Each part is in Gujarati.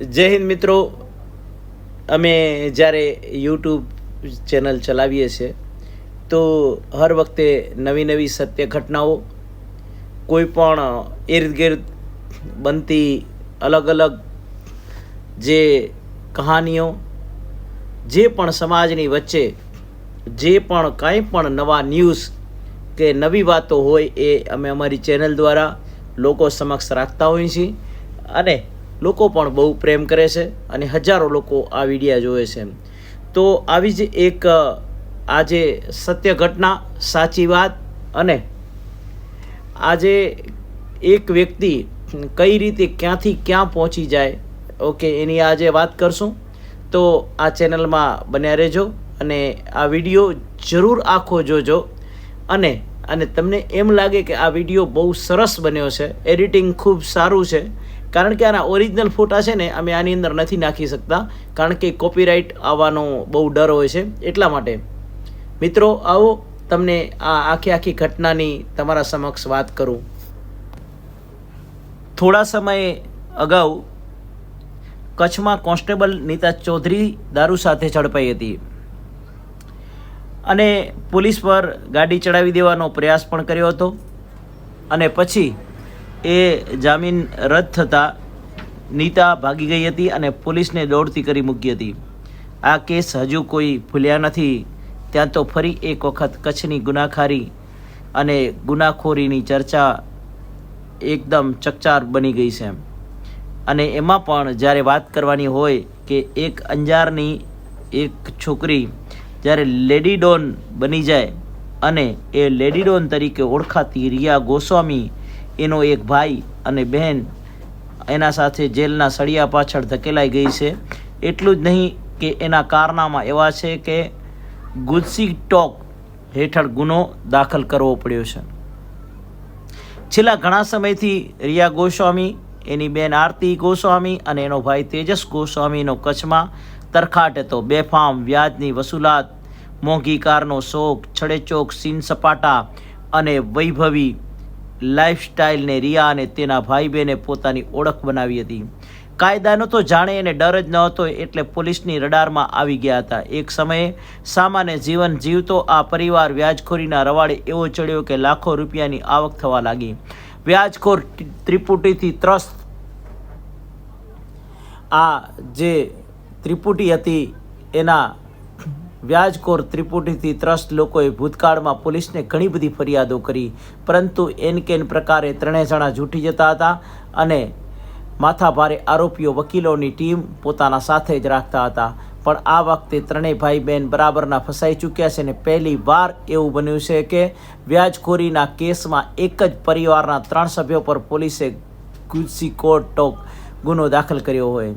જય હિન્દ મિત્રો. અમે જ્યારે યુટ્યુબ ચેનલ ચલાવીએ છીએ, તો હર વખતે નવી નવી સત્ય ઘટનાઓ, કોઈ પણ ઇર્દગિર્દ બનતી અલગ અલગ જે કહાનીઓ, જે પણ સમાજની વચ્ચે, જે પણ કાંઈ પણ નવા ન્યૂઝ કે નવી વાતો હોય એ અમે અમારી ચેનલ દ્વારા લોકો સમક્ષ રાખતા હોઈએ છીએ. અને લોકો પણ બહુ પ્રેમ કરે છે અને હજારો લોકો આ વિડીયા જોવે છે તો આવી જ એક આજે સત્ય ઘટના, સાચી વાત અને આજે એક વ્યક્તિ કઈ રીતે ક્યાંથી ક્યાં પહોંચી જાય, ઓકે, એની આજે વાત કરશું. તો આ ચેનલમાં બન્યા રહેજો અને આ વીડિયો જરૂર આખો જોજો. અને અને તમને એમ લાગે કે આ વીડિયો બહુ સરસ બન્યો છે, એડિટિંગ ખૂબ સારું છે કારણ કે આના ઓરિજિનલ ફોટા છે ને અમે આની અંદર નથી નાખી શકતા. કારણ કે કોપીરાઇટ આવવાનો બહુ ડર હોય છે. એટલા માટે. મિત્રો, આવો તમને આ આખી આખી ઘટનાની તમારા સમક્ષ વાત કરું. થોડા સમય અગાઉ કચ્છમાં કોન્સ્ટેબલ નીતા ચૌધરી દારૂ સાથે ઝડપાઈ હતી. અને પોલીસ પર ગાડી ચડાવી દેવાનો પ્રયાસ પણ કર્યો હતો. અને પછી એ જામીન રદ થતાં નીતા ભાગી ગઈ હતી અને પોલીસને દોડતી કરી મૂકી હતી. આ કેસ હજુ કોઈ ભૂલ્યા નથી. ત્યાં તો ફરી એક વખત કચ્છની ગુનાખારી અને ગુનાખોરીની ચર્ચા એકદમ ચકચાર બની ગઈ છે. અને એમાં પણ જ્યારે વાત કરવાની હોય કે એક અંજારની એક છોકરી જ્યારે લેડી ડોન બની જાય અને એ લેડી ડોન તરીકે ઓળખાતી રિયા ગોસ્વામી એનો એક ભાઈ અને બહેન એના સાથે જેલના સળિયા પાછળ ધકેલાઈ ગઈ છે. એટલું જ નહીં કે એના કારનામાં એવા છે કે ગુજસી ટોક હેઠળ ગુનો દાખલ કરવો પડ્યો છે. છેલ્લા ઘણા સમયથી રિયા ગોસ્વામી, એની બેન આરતી ગોસ્વામી અને એનો ભાઈ તેજસ ગોસ્વામીનો કચ્છમાં તરખાટ હતો. બેફામ, વ્યાજની વસૂલાત, મોંઘી કારનો શોખ, છડેચોક, સીન સપાટા અને વૈભવી લાઈફસ્ટાઈલને રિયા અને તેના ભાઈ બહેને પોતાની ઓળખ બનાવી હતી. કાયદાનો તો જાણે એને ડર જ ન હતો એટલે પોલીસની રડારમાં આવી ગયા હતા. એક સમયે સામાન્ય જીવન જીવતો આ પરિવાર વ્યાજખોરીના રવાડે એવો ચડ્યો કે લાખો રૂપિયાની આવક થવા લાગી. વ્યાજખોર ત્રિપુટીથી ત્રસ્ત આ જે ત્રિપુટી હતી, એના વ્યાજખોર ત્રિપુટીથી ત્રસ્ત લોકોએ ભૂતકાળમાં પોલીસને ઘણી બધી ફરિયાદો કરી, પરંતુ એન કેન પ્રકારે ત્રણેય જણા જૂટી જતા હતા અને માથાભારે આરોપીઓ વકીલોની ટીમ પોતાના સાથે જ રાખતા હતા. પણ આ વખતે ત્રણેય ભાઈ બહેન બરાબરના ફસાઈ ચૂક્યા છે અને પહેલી વાર એવું બન્યું છે કે વ્યાજખોરીના કેસમાં એક જ પરિવારના ત્રણ સભ્યો પર પોલીસે ગુજસી કોર્ટ ટોક ગુનો દાખલ કર્યો હોય.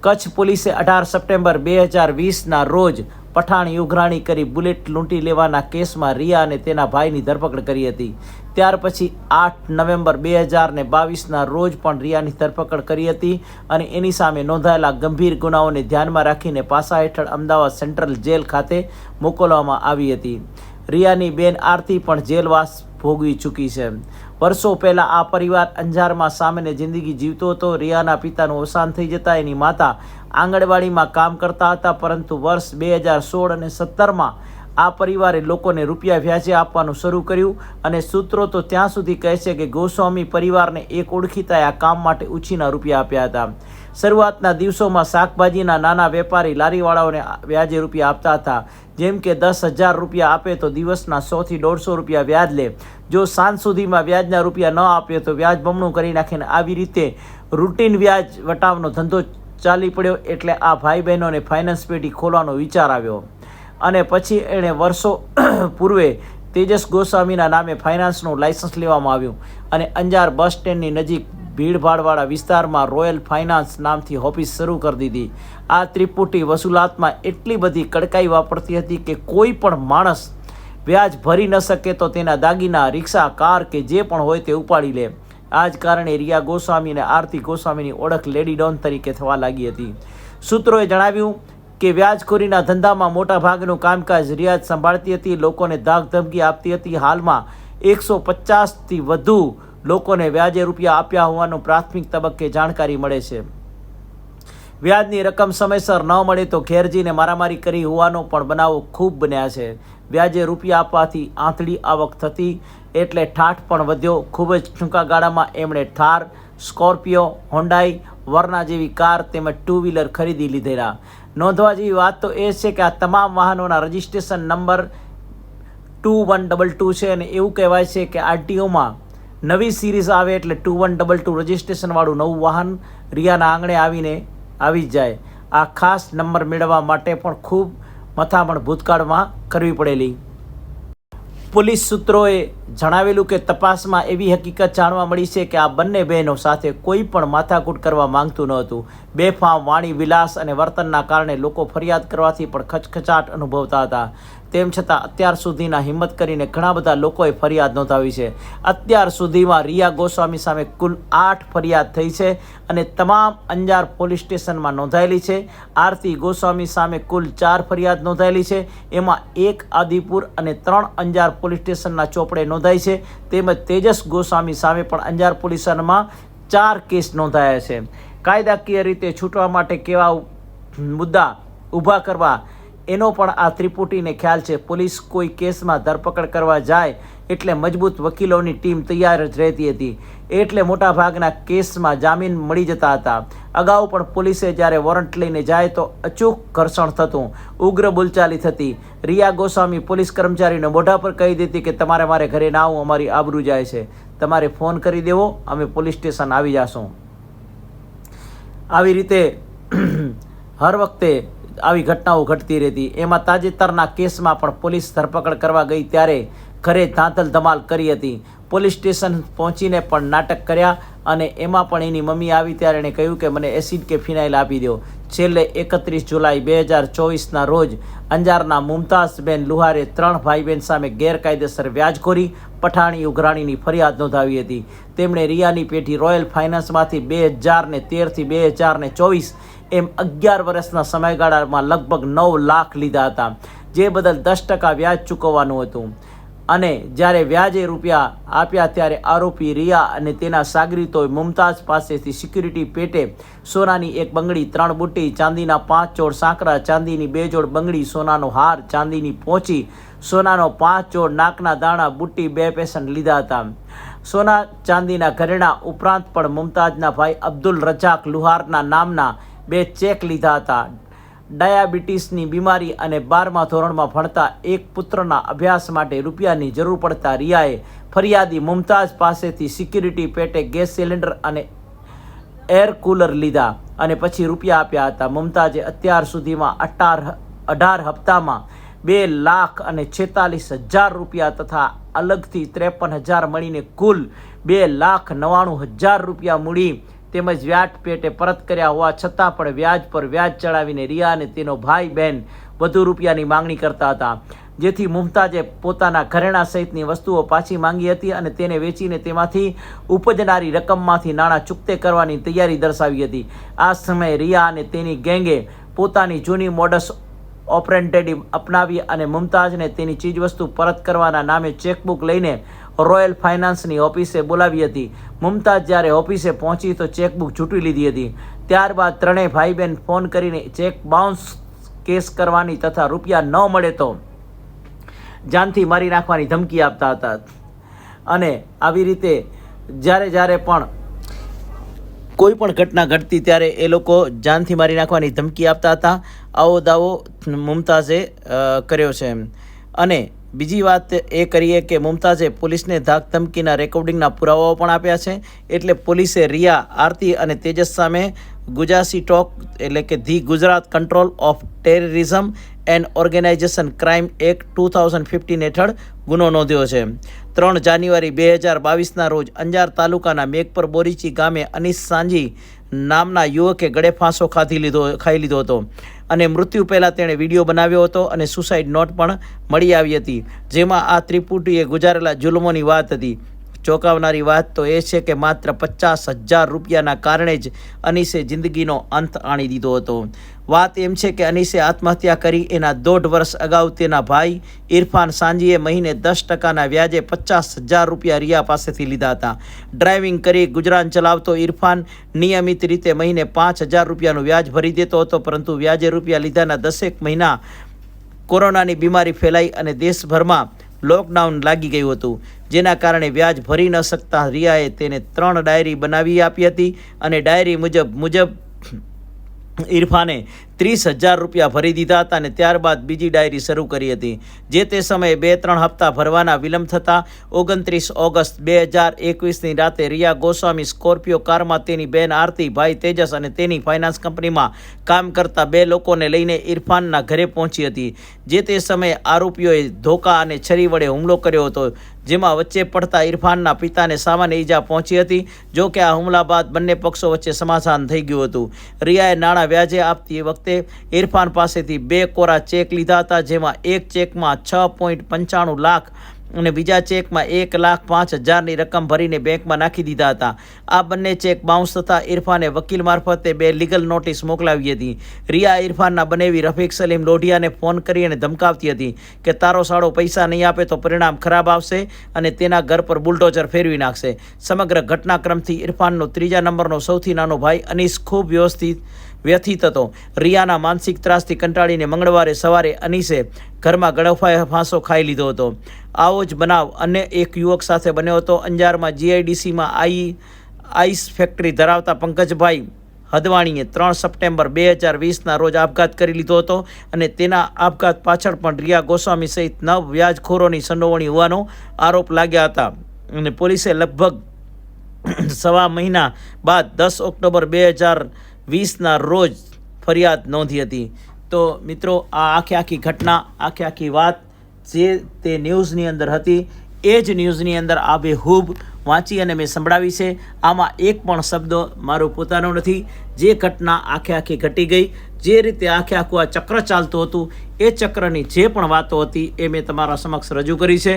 કચ્છ પોલીસે અઢાર સપ્ટેમ્બર બે હજાર વીસના રોજ પઠાણ ઉઘરાણી કરી બુલેટ લૂંટી લેવાના કેસમાં રિયા અને તેના ભાઈની ધરપકડ કરી હતી. ત્યાર પછી આઠ નવેમ્બર બે હજાર ને બાવીસના રોજ પણ રિયાની ધરપકડ કરી હતી અને એની સામે નોંધાયેલા ગંભીર ગુનાઓને ધ્યાનમાં રાખીને પાસા હેઠળ અમદાવાદ સેન્ટ્રલ જેલ ખાતે મોકલવામાં આવી હતી. રિયાની બેન આરતી પણ જેલવાસ ભોગવી ચૂકી છે. વર્ષો પહેલાં આ પરિવાર અંજારમાં સામાન્ય જિંદગી જીવતો હતો. રિયાના પિતાનું અવસાન થઈ જતા એની માતા આંગણવાડીમાં કામ કરતા હતા, પરંતુ વર્ષ બે હજાર સોળ અને સત્તરમાં આ પરિવારે લોકોને રૂપિયા વ્યાજે આપવાનું શરૂ કર્યું અને સૂત્રો તો ત્યાં સુધી કહે છે કે ગોસ્વામી પરિવારને એક ઓળખીતાએ આ કામ માટે ઉછીના રૂપિયા આપ્યા હતા. શરૂઆતના દિવસોમાં શાકભાજીના નાના વેપારી લારીવાળાઓને વ્યાજે રૂપિયા આપતા હતા. જેમ કે દસ હજાર રૂપિયા આપે તો દિવસના સોથી દોઢસો રૂપિયા વ્યાજ લે. જો સાંજ સુધીમાં વ્યાજના રૂપિયા ન આપે તો વ્યાજ બમણું કરી નાખીને આવી રીતે રૂટીન વ્યાજ વટાવનો ધંધો ચાલી પડ્યો એટલે આ ભાઈ બહેનોને ફાઇનાન્સ પેઢી ખોલવાનો વિચાર આવ્યો. અને પછી એણે વર્ષો પૂર્વે તેજસ ગોસ્વામીના નામે ફાઇનાન્સનું લાઇસન્સ લેવામાં આવ્યું. અને અંજાર બસ સ્ટેન્ડની નજીક ભીડભાડવાળા વિસ્તારમાં રોયલ ફાઇનાન્સ નામથી ઓફિસ શરૂ કરી દીધી. આ ત્રિપુટી વસૂલાતમાં એટલી બધી કડકાઈ વાપરતી હતી કે કોઈ પણ માણસ વ્યાજ ભરી ન શકે તો તેના દાગીના, રિક્ષા, કાર કે જે પણ હોય તે ઉપાડી લે. આ જ કારણે રિયા ગોસ્વામી અને આરતી ગોસ્વામીની ઓળખ લેડી ડોન તરીકે થવા લાગી હતી. સૂત્રોએ જણાવ્યું કે વ્યાજખોરીના ધંધામાં મોટા ભાગનું કામકાજ રિયાજ સંભાળતી હતી, લોકોને ધાક ધમકી આપતી હતી. હાલમાં એકસો પચાસથી વધુ લોકોને વ્યાજે રૂપિયા આપ્યા હોવાનું પ્રાથમિક તબક્કે જાણકારી મળે છે. વ્યાજની રકમ સમયસર ન મળે તો ખેરજીને મારામારી કરી હોવાનો પણ બનાવો ખૂબ બન્યા છે. વ્યાજે રૂપિયા આપવાથી આંતળી આવક થતી એટલે ઠાઠ પણ વધ્યો. ખૂબ જ ટૂંકા ગાળામાં એમણે થાર, સ્કોર્પિયો, હોન્ડાઈ, વરના જેવી કાર તેમજ ટુ વ્હીલર ખરીદી લીધેલા. નોંધવા જેવી વાત તો એ છે કે આ તમામ વાહનોના registration number two one double two છે અને એવું કહેવાય છે કે આરટીઓમાં નવી સિરીઝ આવે એટલે ટુ વન ડબલ ટુ રજિસ્ટ્રેશનવાળું નવું વાહન રિયાના આંગણે આવીને આવી જાય. આ ખાસ નંબર મેળવવા માટે પણ ખૂબ મથામણ ભૂતકાળમાં કરવી પડેલી. પોલીસ સૂત્રોએ જણાવેલું કે તપાસમાં એવી હકીકત જાણવા મળી છે કે આ બંને બહેનો સાથે કોઈ પણ માથાકૂટ કરવા માંગતું ન હતું. બેફામ વાણી વિલાસ અને વર્તનના કારણે લોકો ફરિયાદ કરવાથી પણ ખચખચાટ અનુભવતા હતા. તેમ છતાં અત્યાર સુધીના હિંમત કરીને ઘણા બધા લોકોએ ફરિયાદ નોંધાવી છે. અત્યાર સુધીમાં રિયા ગોસ્વામી સામે કુલ આઠ ફરિયાદ થઈ છે અને તમામ અંજાર પોલીસ સ્ટેશનમાં નોંધાયેલી છે. આરતી ગોસ્વામી સામે કુલ ચાર ફરિયાદ નોંધાયેલી છે. એમાં એક આદિપુર અને ત્રણ અંજાર પોલીસ સ્ટેશનના ચોપડે નોંધાઈ છે. તેમજ તેજસ ગોસ્વામી સામે પણ અંજાર પોલીસમાં ચાર કેસ નોંધાયા છે. કાયદાકીય રીતે છૂટવા માટે કેવા મુદ્દા ઊભા કરવા એનો પણ આ ત્રિપુટીને ખ્યાલ છે. પોલીસ કોઈ કેસમાં ધરપકડ કરવા જાય એટલે મજબૂત વકીલોની ટીમ તૈયાર જ રહેતી હતી. એટલે મોટાભાગના કેસમાં જામીન મળી જતા હતા. અગાઉ પણ પોલીસે જ્યારે વોરંટ લઈને જાય તો અચૂક ઘર્ષણ થતું. ઉગ્ર બોલચાલી થતી. રિયા ગોસ્વામી પોલીસ કર્મચારીને મોઢા પર કહી દેતી કે તમારે મારે ઘરે ના આવું, અમારી આબરૂ જાય છે. તમારે ફોન કરી દેવો, અમે પોલીસ સ્ટેશન આવી જાશું. આવી રીતે હર વખતે આવી ઘટનાઓ ઘટતી રહેતી. એમાં તાજેતરના કેસમાં પણ પોલીસ ધરપકડ કરવા ગઈ ત્યારે ઘરે ધાંધલ ધમાલ કરી હતી. પોલીસ સ્ટેશન પહોંચીને પણ નાટક કર્યા અને એમાં પણ એની મમ્મી આવી ત્યારે એણે કહ્યું કે મને એસિડ કે ફિનાઇલ આપી દો. છેલ્લે એકત્રીસ જુલાઈ બે હજાર ચોવીસના રોજ અંજારના મુમતાઝબેન લુહારે ત્રણ ભાઈ બહેન સામે ગેરકાયદેસર વ્યાજખોરી, પઠાણી, ઉઘરાણીની ફરિયાદ નોંધાવી હતી. તેમણે રિયાની પેઢી રોયલ ફાઇનાન્સમાંથી બે હજાર ને તેરથી બે હજાર ને ચોવીસ એમ અગિયાર વર્ષના સમયગાળામાં લગભગ નવ લાખ લીધા હતા. જે બદલ દસ ટકા વ્યાજ ચૂકવવાનું હતું. અને જ્યારે વ્યાજે રૂપિયા આપ્યા ત્યારે આરોપી રિયા અને તેના સાગરીતોએ મુમતાઝ પાસેથી સિક્યુરિટી પેટે સોનાની એક બંગડી, ત્રણ બુટ્ટી, ચાંદીના પાંચ જોડ સાંકરા ચાંદીની બે જોડ બંગડી, સોનાનો હાર, ચાંદીની પહોંચી સોનાનો પાંચ જોડ નાકના દાણા, બુટ્ટી બે પેસન્ટ લીધા હતા. સોના, ચાંદીના ઘરેણા ઉપરાંત પણ મુમતાજના ભાઈ અબ્દુલ રજાક લુહારના નામના બે ચેક લીધા હતા. ડાયાબિટીસની બીમારી અને બારમા ધોરણમાં ભણતા એક પુત્રના અભ્યાસ માટે રૂપિયાની જરૂર પડતા રિયાએ ફરિયાદી મુમતાઝ પાસેથી સિક્યુરિટી પેટે ગેસ સિલિન્ડર અને એર કુલર લીધા અને પછી રૂપિયા આપ્યા હતા. મુમતાજે અત્યાર સુધીમાં અઢાર અઢાર હપ્તામાં બે લાખ અને છેતાલીસ હજાર રૂપિયા તથા અલગથી ત્રેપન હજાર મળીને કુલ બે લાખ નવ્વાણું હજાર રૂપિયા મૂડી તેમજ વ્યાજ પેટે પરત કર્યા હોવા છતાં પણ વ્યાજ પર વ્યાજ ચડાવીને રિયા અને તેનો ભાઈ બહેન વધુ રૂપિયાની માંગણી કરતા હતા. જેથી મુમતાજે પોતાના ઘરેણા સહિતની વસ્તુઓ પાછી માંગી હતી અને તેને વેચીને તેમાંથી ઉપજનારી રકમમાંથી નાણાં ચૂકતે કરવાની તૈયારી દર્શાવી હતી. આ સમયે રિયા અને તેની ગેંગે પોતાની જૂની મોડસ ઓપરેન્ટેડી અપનાવી અને મુમતાજને તેની ચીજવસ્તુ પરત કરવાના નામે ચેકબુક લઈને રોયલ ફાઇનાન્સની ઓફિસે બોલાવી હતી. મુમતાઝ જ્યારે ઓફિસે પહોંચી તો ચેકબુક છૂટી લીધી હતી. ત્યારબાદ ત્રણેય ભાઈ બહેન ફોન કરીને ચેક બાઉન્સ કેસ કરવાની તથા રૂપિયા ન મળે તો જાનથી મારી નાખવાની ધમકી આપતા હતા. અને આવી રીતે જ્યારે જ્યારે પણ કોઈ પણ ઘટના ઘટતી ત્યારે એ લોકો જાનથી મારી નાખવાની ધમકી આપતા હતા. આવો દાવો મુમતાઝે કર્યો છે. અને બીજી વાત એ કરીએ કે મુમતાઝે પોલીસને ધાક ધમકીના રેકોર્ડિંગના પુરાવાઓ પણ આપ્યા છે. એટલે પોલીસે રિયા, આરતી અને તેજસ સામે ગુજાસી ટોક, એટલે કે the Gujarat control of terrorism and organisation crime act two thousand fifteen હેઠળ ગુનો નોંધ્યો છે. ત્રણ જાન્યુઆરી બે હજાર બાવીસના રોજ અંજાર તાલુકાના મેઘપર બોરીચી ગામે અનિસ સાંજી નામના યુવકે ગળે ફાંસો ખાધી લીધો, ખાઈ લીધો હતો. અને મૃત્યુ પહેલાં તેણે વીડિયો બનાવ્યો હતો અને સુસાઇડ નોટ પણ મળી આવી હતી, જેમાં આ ત્રિપુટીએ ગુજારેલા જુલ્મોની વાત હતી. ચોંકાવનારી વાત તો એ છે કે માત્ર પચાસ હજાર રૂપિયાના કારણે જ અનીસે જિંદગીનો અંત આણી દીધો હતો. વાત એમ છે કે અનીસે આત્મહત્યા કરી એના દોઢ વર્ષ અગાઉ તેના ભાઈ ઇરફાન સાંજીએ મહિને દસ ટકાના વ્યાજે પચાસ હજાર રૂપિયા રિયા પાસેથી લીધા હતા. ડ્રાઇવિંગ કરી ગુજરાન ચલાવતો ઇરફાન નિયમિત રીતે મહિને પાંચ હજાર રૂપિયાનું વ્યાજ ભરી દેતો હતો, પરંતુ વ્યાજે રૂપિયા લીધાના દસેક મહિના કોરોનાની બીમારી ફેલાઈ અને દેશભરમાં લોકડાઉન લાગી ગયું હતું. જેના કારણે વ્યાજ ભરી ન શકતા રિયાએ તેને ત્રણ ડાયરી બનાવી આપી હતી અને ડાયરી મુજબ મુજબ ઇરફાને ત્રીસ હજાર રૂપિયા ભરી દીધા હતા અને ત્યારબાદ બીજી ડાયરી શરૂ કરી હતી. જે તે સમયે બે ત્રણ હપ્તા ભરવાના વિલંબ થતાં ઓગણત્રીસ ઓગસ્ટ બે હજાર એકવીસની રાતે રિયા ગોસ્વામી સ્કોર્પિયો કારમાં તેની બેન આરતી, ભાઈ તેજસ અને તેની ફાઇનાન્સ કંપનીમાં કામ કરતા બે લોકોને લઈને ઇરફાનના ઘરે પહોંચી હતી. જે તે સમયે આરોપીઓએ ધોકા અને છરી વડે હુમલો કર્યો હતો, જેમાં વચ્ચે પડતા ઇરફાનના પિતાને સામાન્ય ઈજા પહોંચી હતી, જો કે આ હુમલા બાદ બંને પક્ષો વચ્ચે સમાધાન થઈ ગયું હતું. રિયાએ નાણાં વ્યાજે આપતી વખતે ઇરફાન પાસેથી બે કોરા ચેક લીધા હતા, જેમાં એક ચેકમાં છ પોઈન્ટ પંચાણું લાખ અને બીજા ચેકમાં એક લાખ પાંચ હજારની રકમ ભરીને બેંકમાં નાખી દીધા હતા. આ બંને ચેક બાઉન્સ થતાં ઇરફાને વકીલ મારફતે બે લીગલ નોટિસ મોકલાવી હતી. રિયા ઇરફાનના બનેવી રફીક સલીમ લોઢિયાને ફોન કરી અને ધમકાવતી હતી કે તારો સાળો પૈસા નહીં આપે તો પરિણામ ખરાબ આવશે અને તેના ઘર પર બુલડોઝર ફેરવી નાખશે. સમગ્ર ઘટનાક્રમથી ઇરફાનનો ત્રીજા નંબરનો સૌથી નાનો ભાઈ અનીસ ખૂબ વ્યવસ્થિત વ્યથિત હતો. રિયાના માનસિક ત્રાસથી કંટાળીને મંગળવારે સવારે અનીસે ઘરમાં ગળફાએ ફાંસો ખાઈ લીધો હતો. આવો જ બનાવ અન્ય એક યુવક સાથે બન્યો હતો. અંજારમાં જીઆઈડીસીમાં આઈ, આઈસ ફેક્ટરી ધરાવતા પંકજભાઈ હદવાણીએ ત્રણ સપ્ટેમ્બર બે હજાર વીસના રોજ આપઘાત કરી લીધો હતો અને તેના આપઘાત પાછળ પણ રિયા ગોસ્વામી સહિત નવ વ્યાજખોરોની સંડોવણી હોવાનો આરોપ લાગ્યા હતા. અને પોલીસે લગભગ સવા મહિના બાદ દસ ઓક્ટોબર બે હજાર વીસના રોજ ફરિયાદ નોંધી હતી. તો મિત્રો, આ આખી આખી ઘટના, આખી આખી વાત જે તે ન્યૂઝની અંદર હતી, એ જ ન્યૂઝની અંદર આબેહૂબ વાંચી અને મેં સંભળાવી છે. આમાં એક પણ શબ્દ મારો પોતાનો નથી. જે ઘટના આખે આખી ઘટી ગઈ, જે રીતે આખે આખું આ ચક્ર ચાલતું હતું, એ ચક્રની જે પણ વાતો હતી, એ મેં તમારા સમક્ષ રજૂ કરી છે.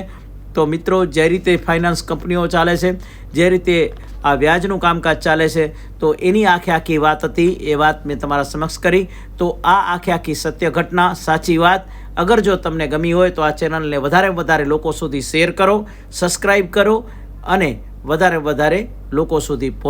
તો મિત્રો, જે રીતે ફાઇનાન્સ કંપનીઓ ચાલે છે, જે રીતે આ વ્યાજનું કામકાજ ચાલે છે, તો એની આખે આખી વાત હતી, એ વાત મેં તમારા સમક્ષ કરી. તો આ આખે આખી સત્ય ઘટના, સાચી વાત. અગર જો તમને ગમી હોય તો આ ચેનલને વધારે વધારે લોકો સુધી શેર કરો સબસ્ક્રાઈબ કરો અને વધારે વધારે લોકો સુધી પહોંચ.